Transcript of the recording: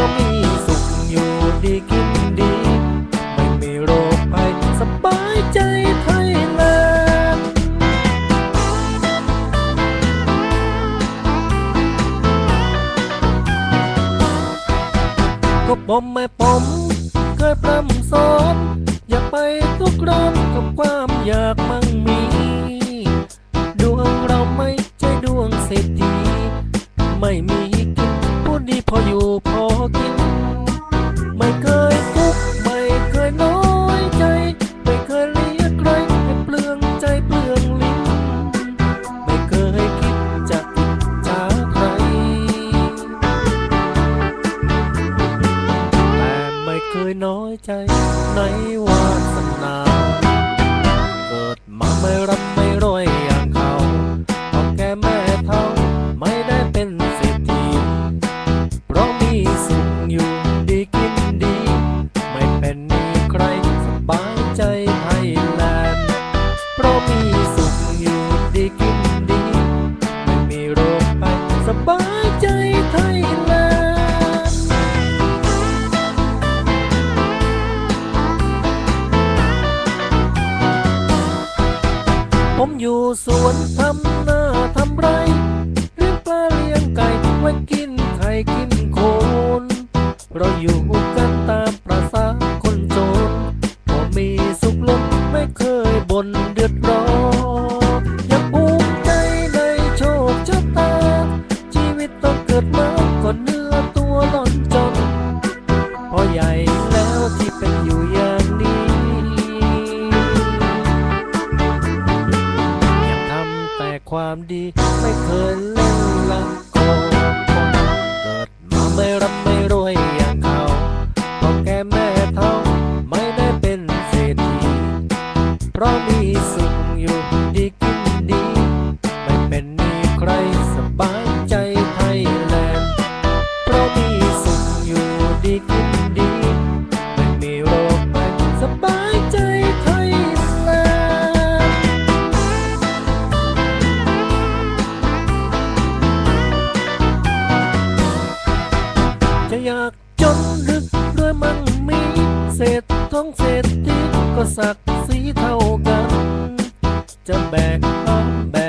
ก็มีสุขอยู่ดีกินดี ไม่มีโรคภัยสบายใจไทยแลนด์ก็ผมแม่ผมเคยปล้ำสอนอย่าไปทุกร้อนกับความอยากมั่งมี chơi. Nay สวนทำนาทำไรเรื่องปลาเลี้ยงไก่ไว้กิน ความดี ไม่เคยเล่นละครเกิดมาไม่รับไม่รวยอย่างเขาพอแก่แม่เท่าไม่ได้เป็นเศรษฐีเพราะมี นหรือรวยมั่งมีเศษท้องเศษที่ก็สักสีเท่ากัน จะแบกต้องแบก